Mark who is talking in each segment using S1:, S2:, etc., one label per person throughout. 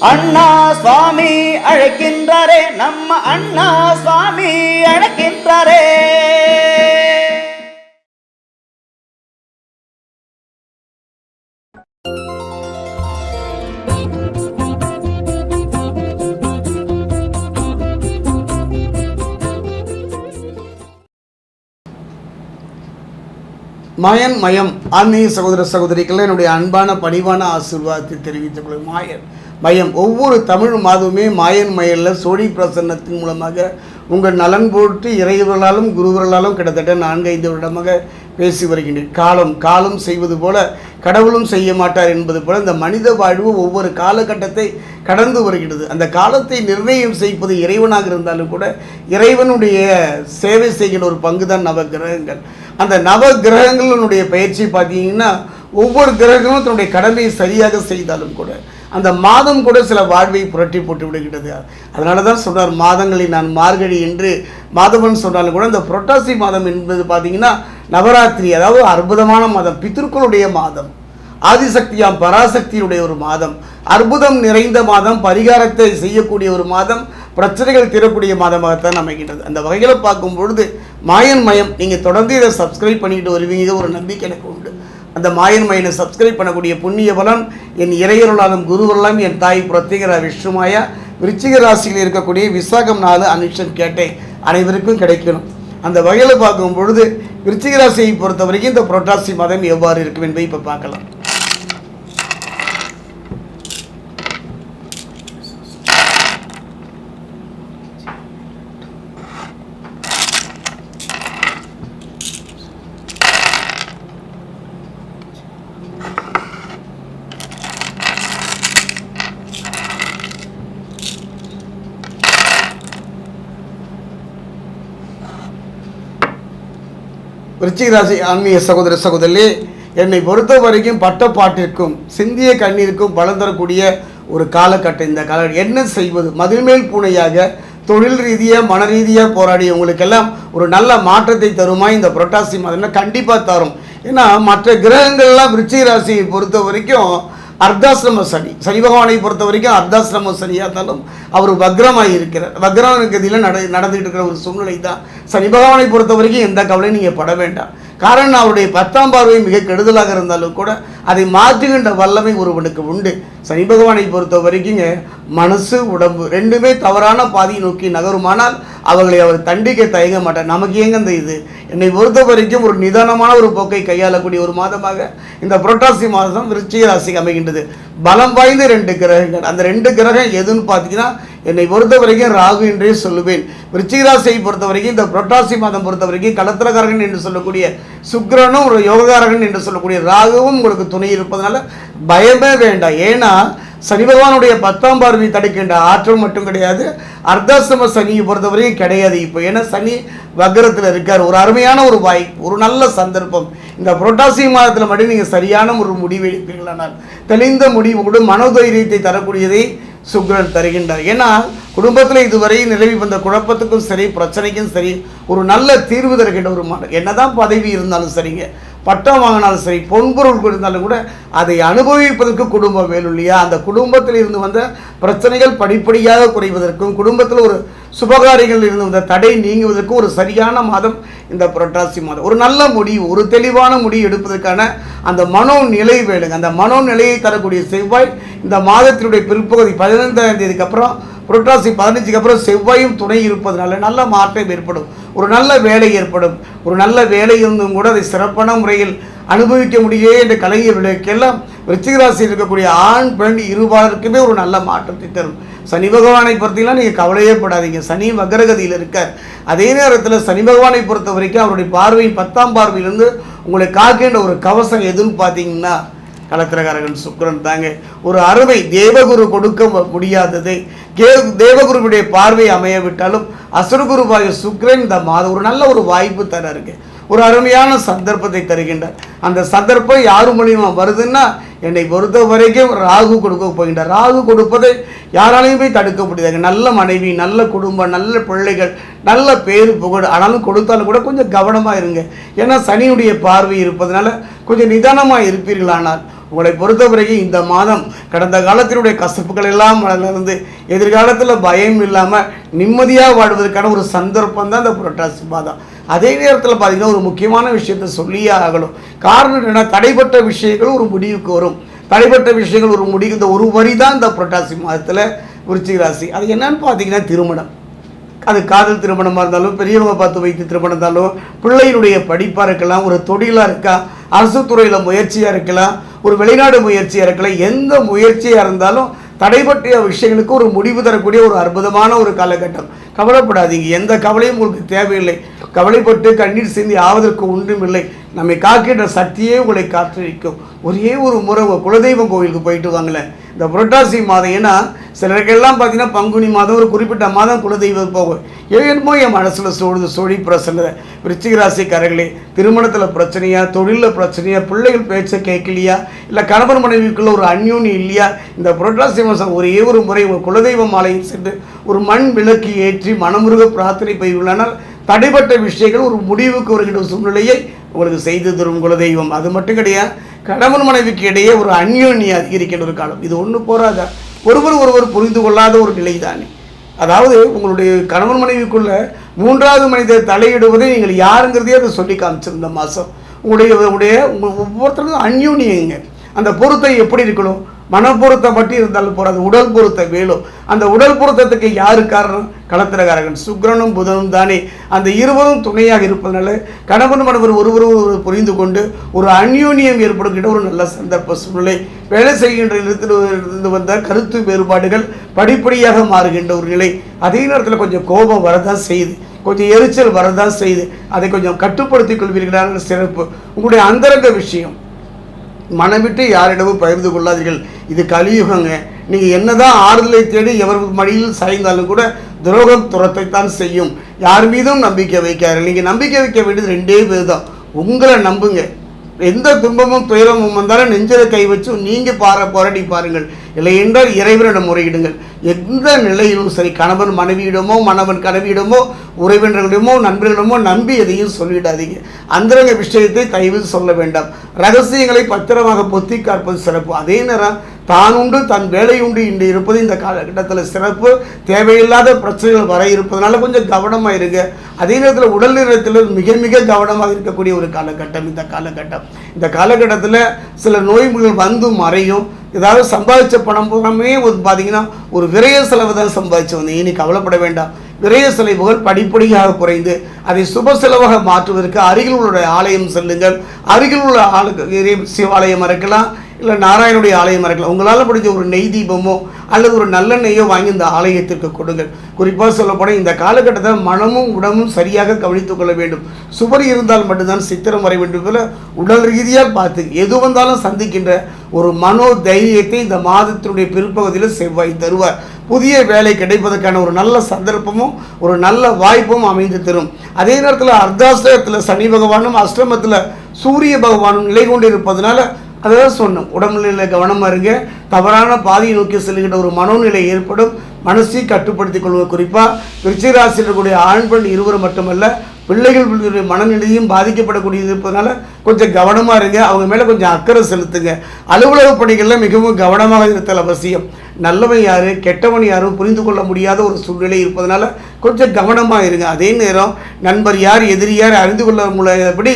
S1: அண்ணா சுவாமி அழைக்கின்றாரே நம்ம அண்ணா சுவாமி அழைக்கின்றாரே.
S2: மயன் மயம். ஆன்மீக சகோதர சகோதரிகள் என்னுடைய அன்பான பணிவான ஆசீர்வாதத்தை தெரிவித்துக் கொள்ளும் மாயன் மயம். ஒவ்வொரு தமிழ் மாதமுமே மாயன் மயலில் சோழி பிரசன்னத்தின் மூலமாக உங்கள் நலன் போட்டு இறைவர்களாலும் குருவர்களாலும் கிட்டத்தட்ட நான்கு ஐந்து வருடமாக பேசி வருகின்றேன். காலம் காலம் செய்வது போல கடவுளும் செய்ய மாட்டார் என்பது போல இந்த மனித வாழ்வு ஒவ்வொரு காலகட்டத்தை கடந்து வருகிறது அந்த காலத்தை நிர்ணயம் செய்வது இறைவனாக இருந்தாலும் கூட இறைவனுடைய சேவை செய்கிற ஒரு பங்கு தான் நவ கிரகங்கள். அந்த நவ கிரகங்களினுடைய பயிற்சி பார்த்தீங்கன்னா ஒவ்வொரு கிரகமும் தன்னுடைய கடமையை சரியாக செய்தாலும் கூட அந்த மாதம் கூட சில வாழ்வை புரட்டி போட்டு விடுகிறது அதனால தான் சொல்கிறார் மாதங்களில் நான் மார்கழி என்று மாதவன் சொன்னாலும் கூட இந்த புரட்டாசி மாதம் என்பது பார்த்தீங்கன்னா நவராத்திரி அதாவது அற்புதமான மாதம் பித்திருக்களுடைய மாதம். ஆதிசக்தியாம் பராசக்தியுடைய ஒரு மாதம். அற்புதம் நிறைந்த மாதம் பரிகாரத்தை செய்யக்கூடிய ஒரு மாதம் பிரச்சனைகள் தீரக்கூடிய மாதமாகத்தான் அமைகின்றது. அந்த வகையில் பார்க்கும் பொழுது மாயன் மயம் நீங்கள் தொடர்ந்து இதை சப்ஸ்கிரைப் பண்ணிக்கிட்டு வருவீங்க ஒரு நம்பிக்கை எனக்கு உண்டு. அந்த மாயன் மயனை சப்ஸ்கிரைப் பண்ணக்கூடிய புண்ணிய பலன் என் இறையருளாலும் குருவருளாலும் என் தாய் பிரத்யேகரா விஷ்ணுமாயா விருச்சிக ராசியில் இருக்கக்கூடிய விசாகம் நாலு அனுஷன் கேட்டை அனைவருக்கும் கிடைக்கணும். அந்த வகையில் பார்க்கும் பொழுது விருச்சிக ராசியை பொறுத்த வரைக்கும் இந்த புரட்டாசி மாதம் எவ்வாறு இருக்கும் என்பதை இப்போ பார்க்கலாம். விருச்சிக ராசி ஆன்மீக சகோதர சகோதரி என்னை பொறுத்த வரைக்கும் பட்டப்பாட்டிற்கும் சிந்திய கண்ணீருக்கும் பலம் தரக்கூடிய ஒரு காலகட்டம் இந்த கால என்ன செய்வது? மதுமேல் பூனையாக தொழில் ரீதியாக மன ரீதியாக போராடிய உங்களுக்கெல்லாம் ஒரு நல்ல மாற்றத்தை தருமா? இந்த புரட்டாசி மாதம்னா கண்டிப்பாக தரும். ஏன்னா மற்ற கிரகங்கள்லாம் விருச்சிக ராசியை பொறுத்த வரைக்கும் அர்த்தாசிரம சனி. சனி பகவானை பொறுத்த வரைக்கும் அர்த்தாசிரம சனியாக இருந்தாலும் அவர் வக்ரமாக இருக்கிறார் வக்ரம் கதியில் நட நடந்துகிட்டு இருக்கிற ஒரு சூழ்நிலை தான் சனி பகவானை பொறுத்த வரைக்கும் எந்த கவலையும் நீங்கள் பட வேண்டாம். காரணம் அவருடைய பத்தாம் பார்வை மிக கெடுதலாக இருந்தாலும் கூட அதை மாற்றுகின்ற வல்லமை ஒருவனுக்கு உண்டு. சனி பகவானை பொறுத்த வரைக்குங்க மனசு உடம்பு ரெண்டுமே தவறான பாதையை நோக்கி நகருமானால் அவர்களை அவர் தண்டிக்க தயங்க மாட்டார். நமக்கு ஏங்க இந்த இது? என்னை பொறுத்த வரைக்கும் ஒரு நிதானமான ஒரு போக்கை கையாளக்கூடிய ஒரு மாதமாக இந்த புரட்டாசி மாதம் விருச்சிக ராசிக்கு அமைகின்றது. பலம் வாய்ந்த ரெண்டு கிரகங்கள். அந்த ரெண்டு கிரகம் எதுன்னு பார்த்தீங்கன்னா என்னை பொறுத்த வரைக்கும் ராகு என்றே சொல்லுவேன். விருச்சிக ராசியை பொறுத்த வரைக்கும் இந்த புரட்டாசி மாதம் பொறுத்த வரைக்கும் கலத்திரகாரகன் என்று சொல்லக்கூடிய சுக்கிரனும் ஒரு யோககாரகன் என்று சொல்லக்கூடிய ராகுவும் உங்களுக்கு துணை இருப்பதனால பயமே வேண்டாம். ஏன்னா சனி பகவானுடைய பத்தாம் பார்வை தடுக்கின்ற ஆற்றல் மட்டும் கிடையாது. அர்த்தாசிரம சனியை பொறுத்தவரையும் கிடையாது இப்போ. ஏன்னா சனி வக்கரத்தில் இருக்கார். ஒரு அருமையான ஒரு வாய்ப்பு ஒரு நல்ல சந்தர்ப்பம். இந்த புரட்டாசி மாதத்தில் மட்டும் நீங்கள் சரியான ஒரு முடிவு எடுப்பீர்களானால் தெளிந்த முடிவோடு மனோதைரியத்தை தரக்கூடியதை சுக்ரன் தருகின்றார். ஏன்னா குடும்பத்தில் இதுவரை நிலவி வந்த குழப்பத்துக்கும் சரி பிரச்சனைக்கும் சரி ஒரு நல்ல தீர்வு தருகின்ற ஒரு மன என்னதான் பதவி இருந்தாலும் சரிங்க. பட்டம் வாங்கினாலும் சரி பொன்பொருள் இருந்தாலும் கூட அதை அனுபவிப்பதற்கு குடும்பம் வேணும் இல்லையா அந்த குடும்பத்தில் இருந்து வந்த பிரச்சனைகள் படிப்படியாக குறைவதற்கும் குடும்பத்தில் ஒரு சுபகாரியங்கள் இருந்து வந்த தடை நீங்குவதற்கும் ஒரு சரியான மாதம் இந்த புரட்டாசி மாதம். ஒரு நல்ல முடிவு ஒரு தெளிவான முடிவு எடுப்பதற்கான அந்த மனோநிலை வேணுங்க. அந்த மனோநிலையை தரக்கூடிய செவ்வாய் இந்த மாதத்தினுடைய பிற்பகுதி பதினைந்தாம் தேதிக்கு அப்புறம் புரட்டாசி பதினஞ்சுக்கு அப்புறம் செவ்வாயும் துணை இருப்பதனால நல்ல மாற்றம் ஏற்படும். ஒரு நல்ல வேலை ஏற்படும். ஒரு நல்ல வேலை இருந்தும் கூட அதை சிறப்பான முறையில் அனுபவிக்க முடியே என்ற கலைஞர்களுக்கெல்லாம் விருச்சிகராசியில் இருக்கக்கூடிய ஆண் பெண் இருபாருக்குமே ஒரு நல்ல மாற்றத்தை தரும். சனி பகவானை பொறுத்தீங்கன்னா நீங்கள் கவலையே படாதீங்க. சனி வக்ரகதியில் இருக்கார். அதே நேரத்தில் சனி பகவானை பொறுத்த வரைக்கும் அவருடைய பார்வை பத்தாம் பார்வையிலிருந்து உங்களை காக்கின்ற ஒரு கவசம் எதுன்னு பார்த்தீங்கன்னா கலத்திரகாரகன் சுக்கரன் தாங்க. ஒரு அருமை தேவகுரு கொடுக்க முடியாததை கே தேவகுருவுடைய பார்வை அமைய விட்டாலும் அசுரகுருவாய சுக்கிரன் இந்த மாதம் ஒரு நல்ல ஒரு வாய்ப்பு தராருங்க. ஒரு அருமையான சந்தர்ப்பத்தை தருகின்றார். அந்த சந்தர்ப்பம் யார் மூலியமா வருதுன்னா என்னை பொறுத்த வரைக்கும் ராகு கொடுக்க போகின்றார். ராகு கொடுப்பதை யாராலையுமே தடுக்க முடியாது நல்ல மனைவி நல்ல குடும்பம் நல்ல பிள்ளைகள் நல்ல பேரு புகழ். ஆனாலும் கொடுத்தாலும் கூட கொஞ்சம் கவனமாக இருங்க. ஏன்னா சனியுடைய பார்வை இருப்பதனால கொஞ்சம் நிதானமாக இருப்பீர்களானால் உங்களை பொறுத்தவரைக்கும் இந்த மாதம் கடந்த காலத்தினுடைய கசப்புகள் எல்லாம் மறந்து எதிர்காலத்தில் பயம் இல்லாமல் நிம்மதியாக வாழ்வதற்கான ஒரு சந்தர்ப்பம் தான் இந்த புரட்டாசி மாதம். அதே நேரத்தில் பார்த்தீங்கன்னா ஒரு முக்கியமான விஷயத்தை சொல்லியே ஆகணும். காரணம் என்னென்னா தடைப்பட்ட விஷயங்கள் ஒரு முடிவுக்கு வரும். தடைப்பட்ட விஷயங்கள் ஒரு முடிவு இந்த ஒரு வரி தான் இந்த புரட்டாசி மாதத்தில் விருச்சிக ராசி. அது என்னன்னு பார்த்தீங்கன்னா திருமணம். அது காதல் திருமணமாக இருந்தாலும் பெரியவங்க பார்த்து வைத்து திருமணம் இருந்தாலும் பிள்ளையினுடைய படிப்பாக இருக்கலாம் ஒரு தொழிலாக இருக்கா அரசு துறையில் முயற்சியாக இருக்கலாம் ஒரு வெளிநாடு முயற்சியாக இருக்கலாம் எந்த முயற்சியாக இருந்தாலும் தடைபற்றிய விஷயங்களுக்கு ஒரு முடிவு தரக்கூடிய ஒரு அற்புதமான ஒரு காலகட்டம். கவலைப்படாதீங்க எந்த கவலையும் உங்களுக்கு தேவையில்லை. கவலைப்பட்டு கண்ணீர் சிந்தி ஆவதற்கு ஒன்றும் இல்லை. நம்மை காக்கின்ற சக்தியே உங்களை காத்திருக்கும். ஒரே ஒரு முறை குலதெய்வம் கோவிலுக்கு போயிட்டு வாங்களேன். இந்த புரட்டாசி மாதம் ஏன்னா சிலருக்கெல்லாம் பார்த்தீங்கன்னா பங்குனி மாதம் ஒரு குறிப்பிட்ட மாதம் குலதெய்வம் போகும் ஏன்மோ என் மனசில் சோழுது சோழி பிரச்சனை விருச்சிகராசிக்காரர்களே திருமணத்தில் பிரச்சனையா தொழிலில் பிரச்சனையா பிள்ளைகள் பேச்சை கேட்கலையா இல்லை கணவன் மனைவிக்குள்ள ஒரு அந்யூனி இல்லையா? இந்த புரட்டாசி மாதம் ஒரே ஒரு முறை உங்கள் குலதெய்வ மாலையில் சென்று ஒரு மண் விளக்கு ஏற்றி மனமுருக பிரார்த்தனை பெய்யுள்ளனால் தடைப்பட்ட விஷயங்கள் ஒரு முடிவுக்கு வருகின்ற சூழ்நிலையை உங்களுக்கு செய்து தரும் குலதெய்வம். அது மட்டும் கிடையாது கணவன் மனைவிக்கு இடையே ஒரு அந்யோன்யம் அதிகரிக்கின்ற ஒரு காலம். இது ஒன்று போராதா ஒருவர் ஒருவர் புரிந்து கொள்ளாத ஒரு நிலை தானே அதாவது உங்களுடைய கணவன் மனைவிக்குள்ள மூன்றாவது மனிதர் தலையிடுவதை நீங்கள் யாருங்கிறதையே அதை சொல்லி காமிச்சிருந்த மாதம் உங்களுடைய உங்களுடைய உங்கள் ஒவ்வொருத்தருக்கும் அந்யூனியங்க. அந்த பொருத்தம் எப்படி இருக்கணும்? மனப்பொருத்தம் மட்டும் இருந்தாலும் போறாது உடல் பொருத்தம் வேணும் அந்த உடல் பொருத்தத்துக்கு யாரு காரணம்? களத்திரகாரகன். சுக்கிரனும் புதனும் தானே. அந்த இருவரும் துணையாக இருப்பதனால கணவன் மனவர் ஒருவரும் ஒருவர் புரிந்து கொண்டு ஒரு அந்யூன்யம் ஏற்படுகின்ற ஒரு நல்ல சந்தர்ப்ப சூழ்நிலை. வேலை செய்கின்ற இடத்தில் இருந்து வந்த கருத்து வேறுபாடுகள் படிப்படியாக மாறுகின்ற ஒரு நிலை. அதே நேரத்தில் கொஞ்சம் கோபம் வரதான் செய்யுது. கொஞ்சம் எரிச்சல் வரதான் செய்யுது. அதை கொஞ்சம் கட்டுப்படுத்திக் கொள்வீர்களான சிறப்பு. உங்களுடைய அந்தரங்க விஷயம். மனம் விட்டு யாரிடமும் பகிர்ந்து கொள்ளாதீர்கள். இது கலியுகங்க. நீங்கள் என்னதான் ஆறுதலை தேடி எவர் மடியில் சாய்ந்தாலும் கூட துரோகம் துரத்தைத்தான் செய்யும். யார் மீதும் நம்பிக்கை வைக்காரு நீங்கள் நம்பிக்கை வைக்க வேண்டியது ரெண்டே பேர் தான் உங்களை நம்புங்க. எந்த துன்பமும் துயரமும் வந்தாலும் நெஞ்சில கை வச்சு நீங்கள் பார போராடி பாருங்கள். இல்லை என்றால் இறைவனிடம் முறையிடுங்கள். எந்த நிலையிலும் சரி கணவன் மனைவியிடமோ மணவன் கனவியிடமோ உறவினர்களிடமோ நண்பர்களிடமோ நம்பி எதையும் சொல்லிடாதீங்க அந்தரங்க விஷயத்தை தயவு சொல்ல வேண்டாம். ரகசியங்களை பத்திரமாக பொத்தி காப்பது சிறப்பு. அதே நேரம் தான் உண்டு தன் வேலை உண்டு இன்று இருப்பது இந்த காலகட்டத்தில் சிறப்பு. தேவையில்லாத பிரச்சனைகள் வர இருப்பதனால கொஞ்சம் கவனமாக இருங்க. அதே நேரத்தில் உடல் நிறத்தில் மிக மிக கவனமாக இருக்கக்கூடிய ஒரு காலகட்டம் இந்த காலகட்டம். இந்த காலகட்டத்தில் சில நோய்கள் வந்து மறையும். ஏதாவது சம்பாதிச்ச பணம் பூராமே ஒரு பார்த்தீங்கன்னா ஒரு விரய செலவு தான் சம்பாதிச்சு வந்தீங்க இனி கவலைப்பட வேண்டாம். விரைய செலவுகள் படிப்படியாக குறைந்து அதை சுப செலவாக மாற்றுவதற்கு அருகில் உள்ள ஆலயம் செல்லுங்கள். அருகில் உள்ள ஆளு சிவாலயம் இருக்கலாம் இல்லை நாராயணுடைய ஆலயம் இருக்கலாம் உங்களால் முடிஞ்ச ஒரு நெய் தீபமோ அல்லது ஒரு நல்லெண்ணெய்யோ வாங்கி இந்த ஆலயத்திற்கு கொடுங்கள். குறிப்பாக சொல்லப்போனால் இந்த காலகட்டத்தில் மனமும் உடம்பும் சரியாக கவனித்துக் கொள்ள வேண்டும். சுவர் இருந்தால் மட்டும்தான் சித்திரம் வர வேண்டும் போல உடல் ரீதியாக பார்த்து எது வந்தாலும் சந்திக்கின்ற ஒரு மனோ தைரியத்தை இந்த மாதத்தினுடைய பிற்பகுதியில் செவ்வாய் தருவார். புதிய வேலை கிடைப்பதற்கான ஒரு நல்ல சந்தர்ப்பமும் ஒரு நல்ல வாய்ப்பும் அமைந்து தரும். அதே நேரத்தில் அர்த்தாசிரமத்தில் சனி பகவானும் அஷ்டமத்தில் சூரிய பகவானும் நிலை கொண்டு அதை தான் சொன்னோம் உடல்நிலையில் கவனமாக இருங்க தவறான பாதையை நோக்கி செல்கின்ற ஒரு மனோநிலை ஏற்படும். மனசை கட்டுப்படுத்திக் கொள்வது குறிப்பாக விருச்சிகராசியில் இருக்கக்கூடிய ஆண் பெண் இருவரும் மட்டுமல்ல பிள்ளைகள் மனநிலையும் பாதிக்கப்படக்கூடியது இருப்பதனால கொஞ்சம் கவனமாக இருங்க. அவங்க மேலே கொஞ்சம் அக்கறை செலுத்துங்க. அலுவலக பணிகளில் மிகவும் கவனமாக இருத்தல் அவசியம். நல்லவன் யார் கெட்டவன் யாரும் புரிந்து கொள்ள முடியாத ஒரு சூழ்நிலை இருப்பதனால கொஞ்சம் கவனமாக இருங்க. அதே நேரம் நண்பர் யார் எதிரி யார் அறிந்து கொள்ள முடியாதபடி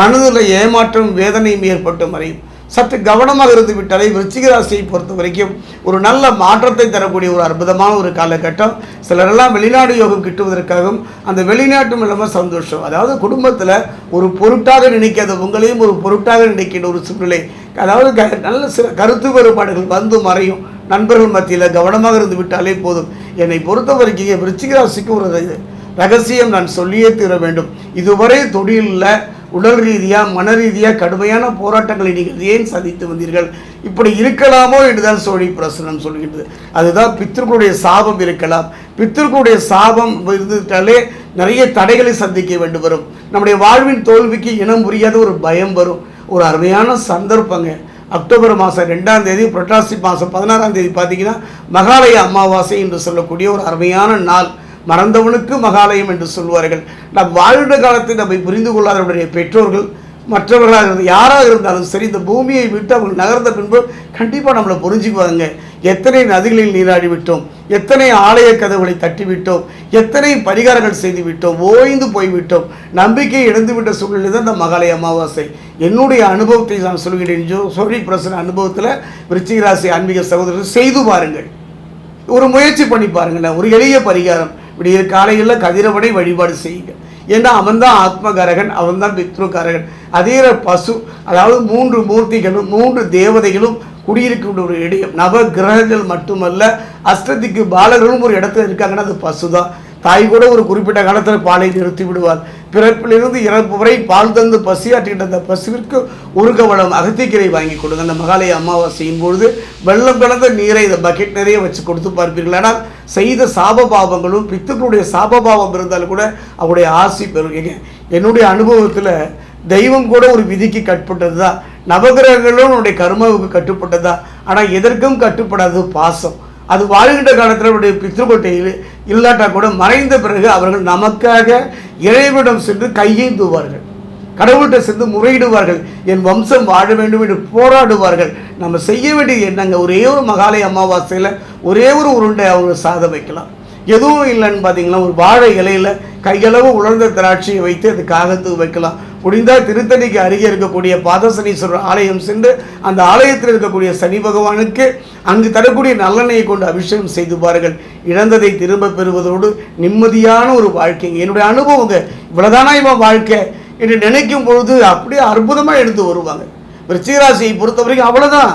S2: மனதில் ஏமாற்றம் வேதனையும் ஏற்பட்டு மறையும். சற்று கவனமாக இருந்து விட்டாலே விருச்சிக ராசியை பொறுத்த வரைக்கும் ஒரு நல்ல மாற்றத்தை தரக்கூடிய ஒரு அற்புதமான ஒரு காலகட்டம். சிலரெல்லாம் வெளிநாடு யோகம் கிட்டுவதற்காகவும் அந்த வெளிநாட்டும் இல்லாமல் சந்தோஷம். அதாவது குடும்பத்தில் ஒரு பொருட்டாக நினைக்காத உங்களையும் ஒரு பொருட்டாக நினைக்கின்ற ஒரு சூழ்நிலை. அதாவது க- நல்ல சில கருத்து வேறுபாடுகள் வந்து மறையும். நண்பர்கள் மத்தியில் கவனமாக இருந்து விட்டாலே போதும். என்னை பொறுத்த வரைக்கும் விருச்சிக ராசிக்கு ஒரு ரகசியம் நான் சொல்லியே தீர வேண்டும். இதுவரை தொழிலில் உடல் ரீதியாக மன ரீதியாக கடுமையான போராட்டங்களை நீங்கள் ஏன் சந்தித்து வந்தீர்கள்? இப்படி இருக்கலாமோ என்றுதான் சோழி பிரசனம் சொல்கின்றது. அதுதான் பித்திருக்களுடைய சாபம் இருக்கலாம். பித்திருக்களுடைய சாபம் இருந்துட்டாலே நிறைய தடைகளை சந்திக்க வேண்டு வரும் நம்முடைய வாழ்வின் தோல்விக்கு இனம் புரியாத ஒரு பயம் வரும். ஒரு அருமையான சந்தர்ப்பங்க. அக்டோபர் மாதம் ரெண்டாம் தேதி புரட்டாசி மாதம் பதினாறாம் தேதி பார்த்தீங்கன்னா மகாலய அமாவாசை என்று சொல்லக்கூடிய ஒரு அருமையான நாள். மறந்தவனுக்கு மகாலயம் என்று சொல்வார்கள் நம் வாழ்ந்த காலத்தை நம்மை புரிந்து கொள்ளாத நம்முடைய பெற்றோர்கள் மற்றவர்களாக இருந்து யாராக இருந்தாலும் சரி இந்த பூமியை விட்டு அவங்க நகர்ந்த பின்பு கண்டிப்பாக நம்மளை புரிஞ்சுக்குவாங்க. எத்தனை நதிகளில் நீராடி விட்டோம் எத்தனை ஆலய கதவுகளை தட்டிவிட்டோம் எத்தனை பரிகாரங்கள் செய்து விட்டோம் ஓய்ந்து போய்விட்டோம் நம்பிக்கை இழந்து விட்ட சூழ்நிலை தான் இந்த மகாலய அமாவாசை. என்னுடைய அனுபவத்தை நான் சொல்கிறேன். சோழி பிரசன அனுபவத்தில் விருச்சிகராசி ஆன்மீக சகோதரர்கள் செய்து பாருங்கள். ஒரு முயற்சி பண்ணி பாருங்களேன். ஒரு எளிய பரிகாரம். விடிய காலையில் கதிரவனை வழிபாடு செய்யுங்க. ஏன்னா அவன்தான் ஆத்மகாரகன் அவன்தான் பித்ருகாரகன். அதே பசு அதாவது மூன்று மூர்த்திகளும் மூன்று தேவதைகளும் குடியிருக்கின்ற ஒரு இடம் நவ கிரகங்கள் மட்டுமல்ல அஷ்டதிக்கு பாலர்களும் ஒரு இடத்துல இருக்காங்கன்னா அது பசு தான் தாய் கூட ஒரு குறிப்பிட்ட காலத்தில் பாலை நிறுத்தி விடுவார். பிறப்பிலிருந்து இறப்பு வரை பால் தந்து பசியாற்றுகின்ற அந்த பசுவிற்கு ஒரு கவளம் அகத்திக்கீரை வாங்கி கொடுங்க. அந்த மகாலய அமாவாசையின் பொழுது வெள்ளம் கலந்த நீரை இந்த பக்கெட் நிறைய வச்சு கொடுத்து பார்ப்பீர்கள். ஆனால் செய்த சாப பாவங்களும் பித்துக்களுடைய சாப பாவம் இருந்தாலும் கூட அவருடைய ஆசி பெறுவீங்க என்னுடைய அனுபவத்தில் தெய்வம் கூட ஒரு விதிக்கு கட்பட்டது தான் நவகிரகங்களும் உன்னுடைய கர்மாவுக்கு கட்டுப்பட்டது? தான் ஆனால் எதற்கும் கட்டுப்படாது பாசம். அது வாழ்கின்ற காலத்தில் அவருடைய பித்ருக்கோட்டையில் இல்லாட்டா கூட மறைந்த பிறகு அவர்கள் நமக்காக இறைவிடம் சென்று கையேந்துவார்கள் கடவுள்கிட்ட சென்று முறையிடுவார்கள். என் வம்சம் வாழ வேண்டும் என்று போராடுவார்கள். நம்ம செய்ய வேண்டிய என்னங்க ஒரே ஒரு மகாலய அமாவாசையில் ஒரே ஒரு உருண்டை அவங்க சாத வைக்கலாம். எதுவும் இல்லைன்னு பார்த்தீங்கன்னா ஒரு வாழை இலையில் கையளவு உலர்ந்த திராட்சையை வைத்து அது காகத்துக்கு வைக்கலாம். முடிந்தால் திருத்தணிக்கு அருகே இருக்கக்கூடிய பாதசனீஸ்வரர் ஆலயம் சென்று அந்த ஆலயத்தில் இருக்கக்கூடிய சனி பகவானுக்கு அங்கு தரக்கூடிய நல்லெண்ணெயை கொண்டு அபிஷேகம் செய்து பாருங்கள். இழந்ததை திரும்ப பெறுவதோடு நிம்மதியான ஒரு வாழ்க்கை. என்னுடைய அனுபவங்க இவ்வளோதானா இவன் வாழ்க்கை? என்று நினைக்கும் பொழுது அப்படியே அற்புதமாக எடுத்து வருவாங்க. விருச்சிகராசியை பொறுத்த வரைக்கும் அவ்வளோதான்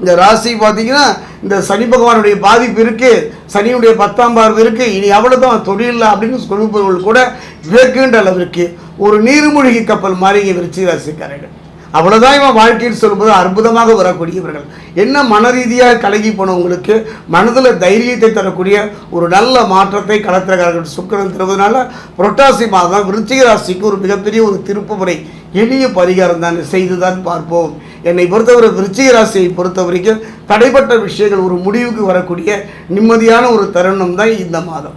S2: இந்த ராசி பார்த்தீங்கன்னா இந்த சனி பகவானுடைய பாதிப்பு இருக்கு. சனியுடைய பத்தாம் பார்வை இருக்கு. இனி அவ்வளோதான் தொழில் அப்படின்னு சொல்லுபவர்கள் கூட விவேக்குன்ற அளவிற்கு ஒரு நீர்மூழ்கி கப்பல் மாதிரி இங்கே விருச்சிகராசிக்காரர்கள். அவ்வளோதான் இவன் வாழ்க்கையில் சொல்லும்போது அற்புதமாக வரக்கூடியவர்கள் என்ன மன ரீதியாக கலகி போனவங்களுக்கு மனதில் தைரியத்தை தரக்கூடிய ஒரு நல்ல மாற்றத்தை கலத்திரக்காரர்கள் சுக்கரன் தருவதனால புரட்டாசி மாதம் விருச்சிக ராசிக்கு ஒரு மிகப்பெரிய ஒரு திருப்புமுறை எளிய பரிகாரம் தான் செய்துதான் பார்ப்போம். என்னை பொறுத்தவரை விருச்சிக ராசியை பொறுத்த வரைக்கும் தடைப்பட்ட விஷயங்கள் ஒரு முடிவுக்கு வரக்கூடிய நிம்மதியான ஒரு தருணம் தான் இந்த மாதம்.